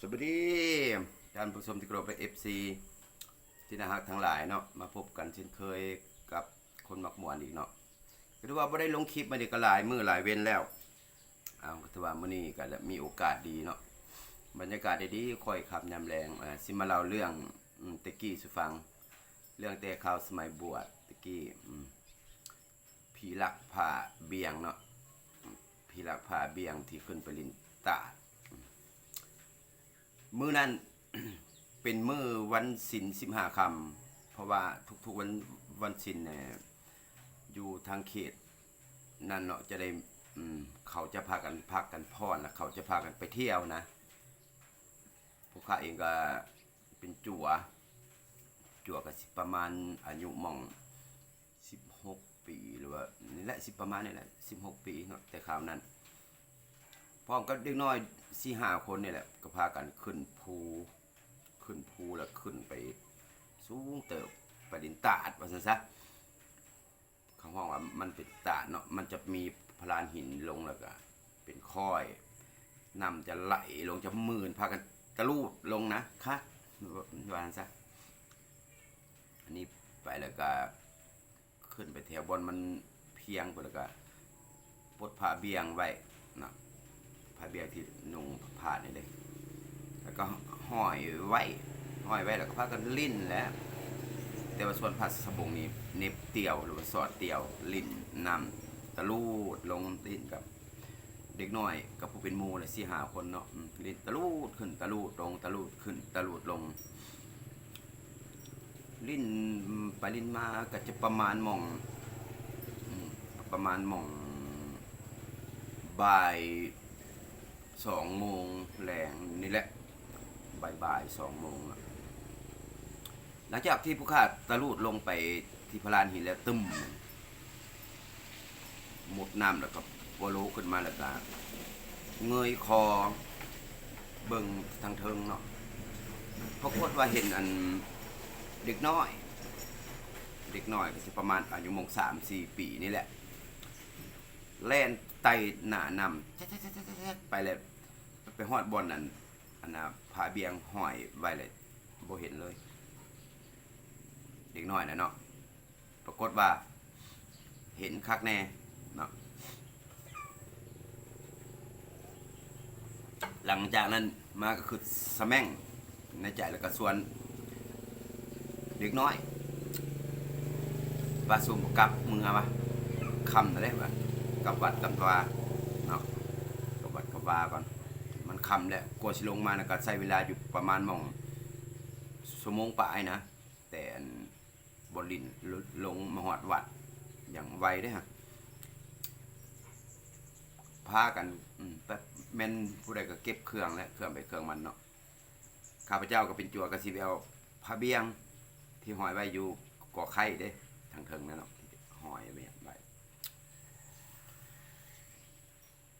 สวัสดีท่านผู้ชมที่เคารพและเอฟซีที่น่ารักทั้งหลายเนาะมาพบกันเช่นเคยกับคนมักมวนอีกเนาะก็ถือว่าไม่ได้ลงคลิปมาดีก็หลายมือหลายเว้นแล้วเอาก็ถือว่ามื้อนี้ก็มีโอกาสดีเนาะบรรยากาศดีๆคอยขับยามแรงอซิมาเล่าเรื่องอตะกี้สุฟัง เรื่องแต่ข่าวสมัยบวชตะกี้ผีลักผ่าเบียงเนาะผีลักผ่าเบียงที่ขึ้นไปลินตาด มื้อนั้น เป็นมื้อวันศิลสิบห้าคำเพราะว่าทุกๆวันวันศิลเนี่ยอยู่ทางเขต นั่นเนาะจะได้เขาจะพากันพักกันพรแล้วเขาจะพากันไปเที่ยวนะพวกข้าเองก็เป็นจัวจัวก็สิประมาณอายุมองสิบหกปีหรือว่านี่แหละสิประมาณนี่แหละสิบหกปีเนาะแต่คราวนั้น พร้อมกับเด็กน้อยสี่ห้าคนนี่แหละก็พากันขึ้นภูขึ้นภูแล้วขึ้นไปสูงเติบไปดินตาดว่าซั่นซะเขาห้องว่ามันเป็นตาดเนาะมันจะมีพลานหินลงแล้วก็เป็นค่อยน้ำจะไหลลงจะมื่นพากันตะลูดลงนะคะว่าซั่นซะอันนี้ไปแล้วก็ขึ้นไปแถวบนมันเพียงไปแล้วก็ปดผ้าเบียงไว้นะ ผ้าเบียร์ที่นุ่งผ้านี่เลย แล้วก็ห้อยไว้ห้อยไว้แล้วก็พากันลิ้นแล้วแต่ว่าส่วนผัดสบงนี้เน็บเตียวหรือว่าสอดเตียวลิ้นนำตะลูดลงลิ้นกับ เด็กน้อยกับผู้เป็นมูเลยสี่หาคนเนาะลิ้นตะลูดขึ้นตะลูดลงตะลูดขึ้นตะลูดลง ลิ้นไปลิ้นมาก็จะประมาณมองประมาณมองบ่าย สองโมงแรงนี่แหละบ่ายบ่ายๆสองโมงอะหลังจากที่ผู้ขาตะลูดลงไปที่พลานหินแล้วตึมหมดน้ำแล้วก็วโลขึ้นมาแล้วก็เงยคอเบิ่งทางเทิงเนาะปรากฏว่าเห็นอันเด็กน้อย เด็กน้อยก็จะประมาณอายุมงสามสี่ปีนี่แหละแล่นไต่หน้านำไปเลยไปฮอดบอลนั่นอันน่ะผาเบียงห้อยไว้เลยบ่เห็นเลย เด็กน้อยนะเนาะปรากฏว่า เห็นคักแน่เนาะหลังจากนั้นมาก็คือสแม่งในใจแล้วก็ส่วน เด็กน้อยว่าสูงกับมือมาคำนั่นแหละ กับวัดกับวาเนาะกับวัดกับวาก่อน มันคำแล้วกลัวสิลงมานะก็ใช้เวลาอยู่ประมาณมองชั่วโมงปลายนะ แต่อันบนลินลงมาหอดวัดอย่างไวเด้ฮะพากันอืมแป๊บแม่นผู้ใดก็เก็บเครื่องแล้วเครื่องไปเครื่องมันเนาะข้าพเจ้าก็เป็นจัวกระสิไปเอาผ้าเบียงที่หอยไว้อยู่ก่อไข่เด้ทางเทิงนั่นเนาะหอยไว้ไว้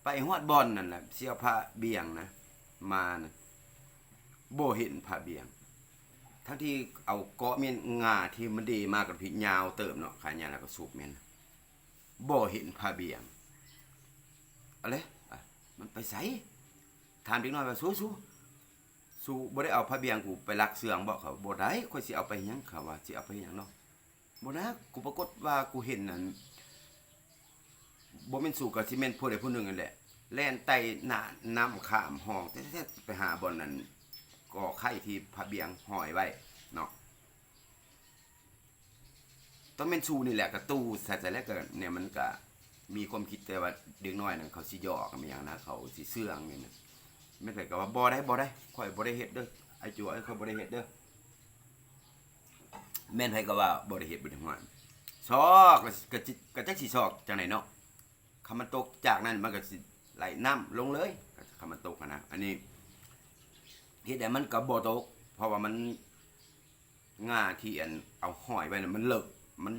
ไปฮอดบอลนั่นแหละเสียผ้าเบียงนะมานะโบเห็นผ้าเบียง ทั้งที่เอาเกาะเมียนงาที่มันดีมากกับพิยาวเติมเนาะขายาแล้วก็สูบเมียนโบเห็นผ้าเบียงอะไรมันไปใส่ถามเด็กน้อยว่าสู้สู้สู้บ่ได้เอาผ้าเบียงกูไปลักเสืองบอกเขาบ่ได้ค่อยสิเอาไปยังเขาว่าสิเอาไปยังเนาะบ่นะกูปรากฏว่ากูเห็นนั่นบ่แม่นสู่กับซีเมนต์ผู้ใดผู้หนึ่งนั่นแหละ แล่นไต่หน้าน้ำขามห้องแท้ๆไปหาบอนนั้นก่อไข่ที่พระเบียงห้อยไว้เนาะต้องเป็นสู่นี่แหละกระตู้ใส่ๆแล้วก็เนี่ยมันก็มีความคิดแต่ว่าเด็กน้อยนั่นเขาสิยอกกันอย่างนะเขาสิเสื่องนี่นะไม่ใช่ก็ว่าบ่ได้บ่ได้ข่อยบ่ได้เฮ็ดเด้อไอ้จัวไอ้เขาบ่ได้เฮ็ดเด้อแม่นไผก็ว่าบ่ได้เฮ็ดบ่ได้ฮอดซอกก็ก็จิก็จักสิซอกจังไดเนาะคำมันตกจากนั้นมันก็สิ ไหลน้ำลงเลยคำมันตกนะอันนี้เฮ็ดแต่มันก็บ่ตก เพราะว่ามันง่าที่อันเอาหอยไว้น่ะมันเลิกมัน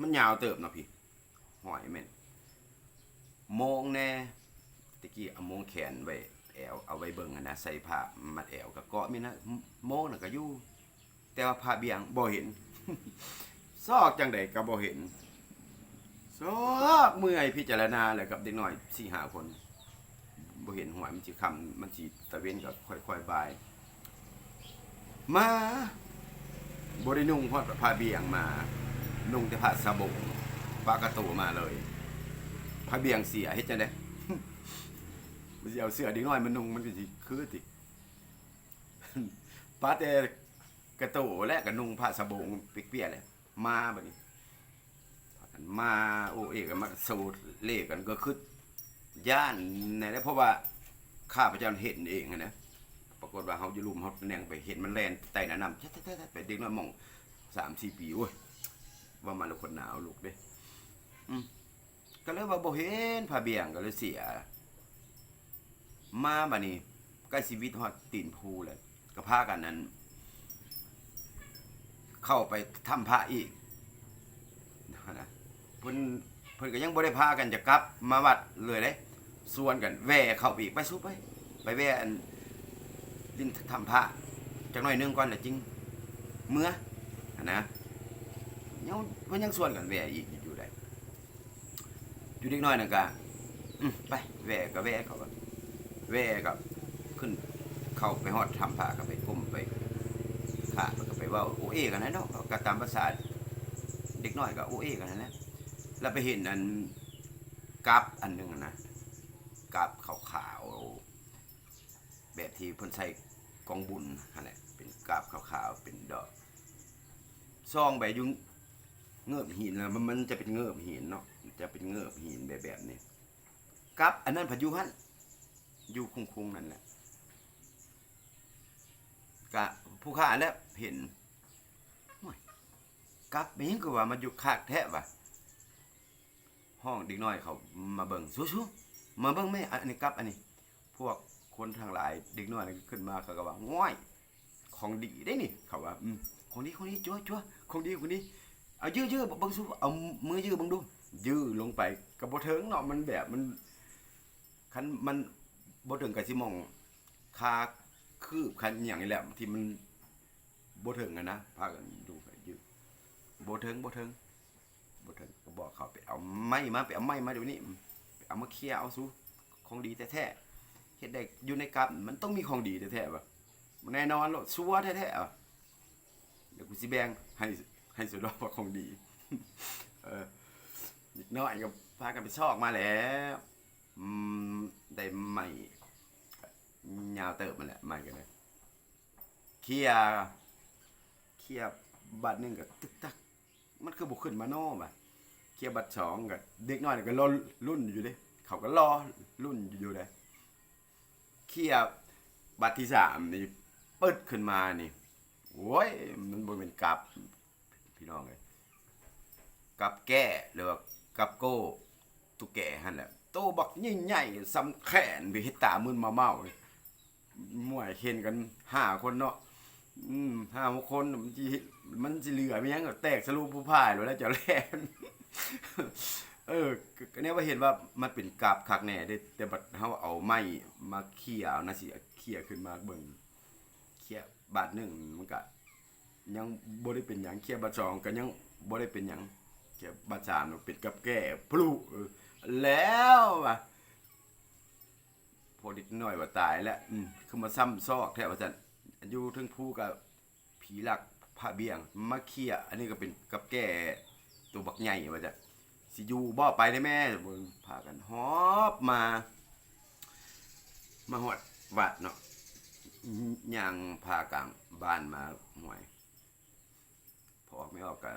มันยาวเติบเนาะพี่หอยแม่นโมงแน่ตะกี้เอาโมงแขนไว้แอวเอาไว้เบิ่งนะใส่ผ้ามัดแอวก็เกาะมีนะโมงน่ะก็อยู่แต่ว่าผ้าเบียงบ่เห็นซอกจังไดก็บ่เห็นซอกเมื่อยพิจารณาเลยกับเด็กน้อยสี่หาคน บ่เห็นหัวมันสิค่ำมันสิตะเวนก็ค่อยๆบาย มาบ่ได้นุ่งพอดผ้าเบียงมา นุ่งแต่ผ้าสบงปากระตูมาเลยผ้าเบียงเสียเฮ็ดจังได๋มันสิเอาเสื้อเด็กน้อยมันนุ่งมันก็สิคือติป้าแต่กระโตและกระนุ่งผ้าสบงเปียกๆเลยมาบัดนี้มาโอเอกกันมาสูดเลขกันก็คือ ย่านไหนได้เพราะว่าข้าพเจ้าเห็นเองนะปรากฏว่าเฮาอยู่ลุมเฮาแนงไปเห็นมันแลนใต้หน้าน้ำแท้ๆไปเด็กน้อยหมอง3-4ปีโอ้ยว่ามันละคนหนาวลูกเด้อืมก็เลยว่าบ่เห็นผ้าเบียงก็เลยเสีย มาบัดนี้ใกล้ชีวิตฮอดตีนภูเลยก็พากันนั้น เข้าไปถ้ำพระอีกนะเพิ่นเพิ่นก็ยังบ่ได้พากันจะกลับมาวัดเลยเด้ ส่วนกันแว่เข้าไปอีกไปสู้ไป ไปแว่อันดินถ้ำพระจักหน่อยนึงก่อนแหละจริง เมื่ออะนะยังเพิ่นยังส่วนกันแว่อีกอยู่ได้อยู่เด็กน้อยนั่นก็อืมไปแว่ก็แว่เขาก็แว่กับขึ้นเข้าไปฮอดทำผ้ากับไปก้มไปขามันก็ไปว่าโอเอกันนะเนาะก็ตามภาษาเด็กน้อยก็โอเอกันนั่นแหละแล้วไปเห็นอันกับอันหนึ่งนะกับขาวๆ แบบที่เพิ่นใส่กองบุญนั่นแหละเป็นกับขาวๆเป็นดอกซองใบยุงเงือบหินแล้วมันจะเป็นเงือบหินเนาะจะเป็นเงือบหินแบบแบบนี้กับอันนั้นพายุหันอยู่คุงคุงๆนั่นแหละกะผู้ค้าเนี่ยเห็นกับไปยังก็ว่ามันอยู่คากแท้ว่ะห้องเด็กน้อยเขามาเบิ่งสู้ๆมาเบิ่งแม่อันนี้กับอันนี้ พวก คนทางหลายเด็กน้อยนี่ขึ้นมาเขาก็ว่าง่อยของดีได้นี่เขาว่าอืมของดีของดีจัวจัวของดีของดีเอายื้อยื้อบิ่งสู้เอามือยื้อบิ่งดูยื้อลงไปกับบ่เทิงเนาะมันแบบมันคันมันบ่ถึงกับสิมองคาคืบคันอย่างนี้แหละที่มันบ่ถึงอะนะพากันดูไปอยู่บ่ถึงบ่ถึงบ่ถึงก็บอกเขาไปเอาไม้มาไปเอาไม้มาเดี๋ยวนี้ไปเอามาเคลียร์เอาสู้ของดีแท้ๆ เฮ็ดได้อยู่ในกับมันต้องมีของดีแท้ๆบ่แน่นอนโลดชัวแท้ๆอะเดี๋ยวกูสิแบ่งให้ให้สุดรอบว่าของดี เออนิดน้อยก็พากันไปซอกมาแล้วอืมได้ใหม่ยาวเติบมันแหละใหม่กันเลยเคลียเคลียบัตรหนึ่งกับตึกตักมันคือบุขึ้นมาโน่บ่ะเคลียบัตรสองกับเด็กน้อยก็รอรุ่นอยู่เด้เขาก็รอรุ่นอยู่เลย เคลียร์บัตรที่สามนี่เปิดขึ้นมานี่โว้ยมันบ่เป็นกับพี่น้องเลยกับแก้หรือว่ากับโก้ตุกแก่หั่นแหละโตบักใหญ่ๆสำแขนไปเฮ็ดตามึนมาเมาเลยมวยเห็นกันห้าคนเนาะห้าหกคนมันสิมันสิเหลือไปยังก็แตกสรุปผู้พ่ายแล้วจ้าแล่นเออก็เนี่ยว่าเห็นว่ามันเป็นกราบคักแน่เด้แต่บัดเฮาเอาไม้มาเขี่ยเอานะสิเขี่ยขึ้นมาเบิ่งเขี่ยบาทหนึงมันก็ยังบ่ได้เป็นหยังเขี่ยบาทสองก็ยังบ่ได้เป็นหยังเขี่ยบาทสามเป็นกับแก่พลุแล้วว่ะพอดิดหน่อยว่าตายแล้วอืมคือมาซ้ำซอกแท้ว่าจันอยู่เทึงผู้กับผีหลักผ้าเบี้ยงมาเคลียอันนี้ก็เป็นกับแก่ตัวบักใหญ่ว่าจัน สิอยู่บ่ไปได้แม่เบิ่งพากันฮอบมา มาหอดวัดเนาะย่างพากลางบ้านมาห่วยพอออกไม่ออกก็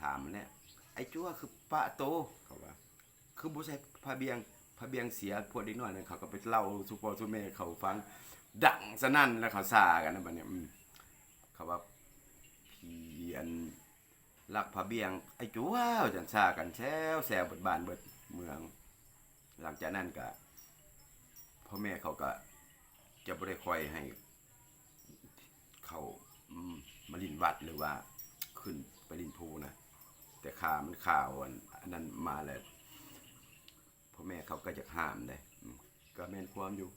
ถามมันเนี่ยไอ้จั่วคือปะโตเขาว่า คือบ่ใช่พาเบียงพาเบียงเสียพวกเด็กน้อยนั่นเขาก็ไปเล่าสุปอสุเมเขาฟัง ดังสนั่นแล้วเขาซากันนะบัดเนี้ยเขาว่าพีอัน ลักพาเบียงไอ้จูว้าวจันซากันแซวแซวเบิดบ้านเบิดเมือง หลังจากนั้นก็พ่อแม่เขาก็จะบ่ได้คอยให้ เขามาลินวัดหรือว่า ขึ้นไปลินภูนะแต่ข่ามันข่าวอันนั้นมาแล้วพ่อแม่เขาก็จะห้ามเลยก็แม่นความอยู่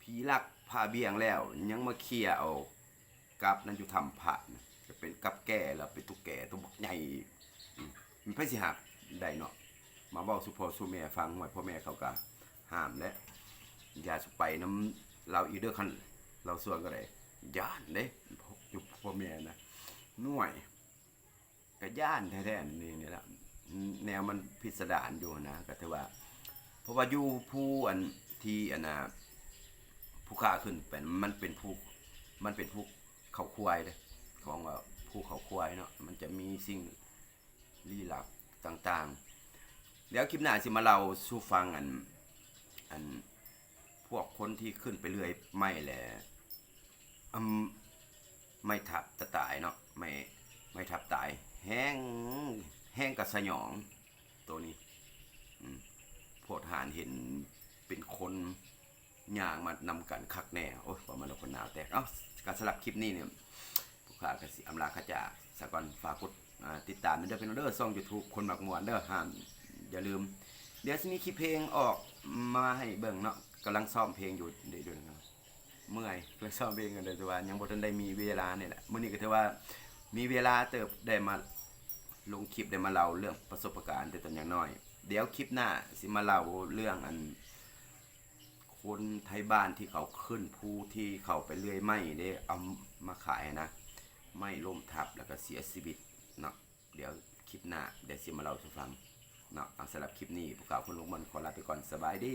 ผีลักพาเบี้ยงแล้ว ยังมาเคลียเอากับนั่นอยู่ทำพระนะ เป็นกับแก่แล้วเป็นตุกแก่ตัวบักใหญ่มันไผสิหักได้เนาะมาเว้าสุพ่อสุแม่ฟังไว้พ่อแม่เขาก็ห้ามแล้วอย่าสุไปน้ำเราอีเด้อคันเราส่วนก็ได้ย่านเด้วกอยู่พ่อแม่นะหน่วยก็ย่านแท้ๆนี่นี่แหละแนวมันพิสดารอยู่นะก็ถือว่า เพราะว่าอยู่ผู้อันที่อันนะผู้ค้าขึ้นเป็นมันเป็นผู้มันเป็นผู้เขาควายเด้ของว่า ผู้เขาควายเนาะมันจะมีสิ่งลี้ลับต่างๆแล้วคลิปหน้าสิมาเล่าสู่ฟังอันอันพวกคนที่ขึ้นไปเรื่อยไม่แหละไม่ทับตะตายเนาะไม่ไม่ทับตาย แห้งแห้งกับสยองตัวนี้พวกทหารเห็นเป็นคนย่างมานำกันคักแน่ โอ้ยประมาณเราคนหนาวแตก เอ้าการสลับคลิปนี้เนี่ย ฝากสิอำลาขจากสากอนฝากกดติดตามเด้อเป็นเด้อซ่องยูทูบคนหมักมวนเด้อห้ามอย่าลืม เดี๋ยวสิมีคลิปเพลงออกมาให้เบิ่งเนาะกำลังซ้อมเพลงอยู่เดี๋ยวดูนะเมื่อยเพื่อซ้อมเพลงกันเลยแต่ว่ายังบ่ทันได้มีเวลาเนี่ยแหละมื้อนี้ก็ถือว่ามีเวลาเติบได้มาลงคลิปได้มาเล่าเรื่องประสบการณ์แต่ตอนอย่างน้อย เดี๋ยวคลิปหน้าสิมาเล่าเรื่องอันคนไทยบ้านที่เขาขึ้นภูที่เขาไปเลื่อยไม้ได้เอามาขายนะ ไม่ล่มทับแล้วก็เสียชีวิตเนาะเดี๋ยวคลิปหน้าเดี๋ยวสิมาเล่าให้ฟังเนาะเอาสำหรับคลิปนี้พวกเราคนลงมันขอลาไปก่อนสบายดี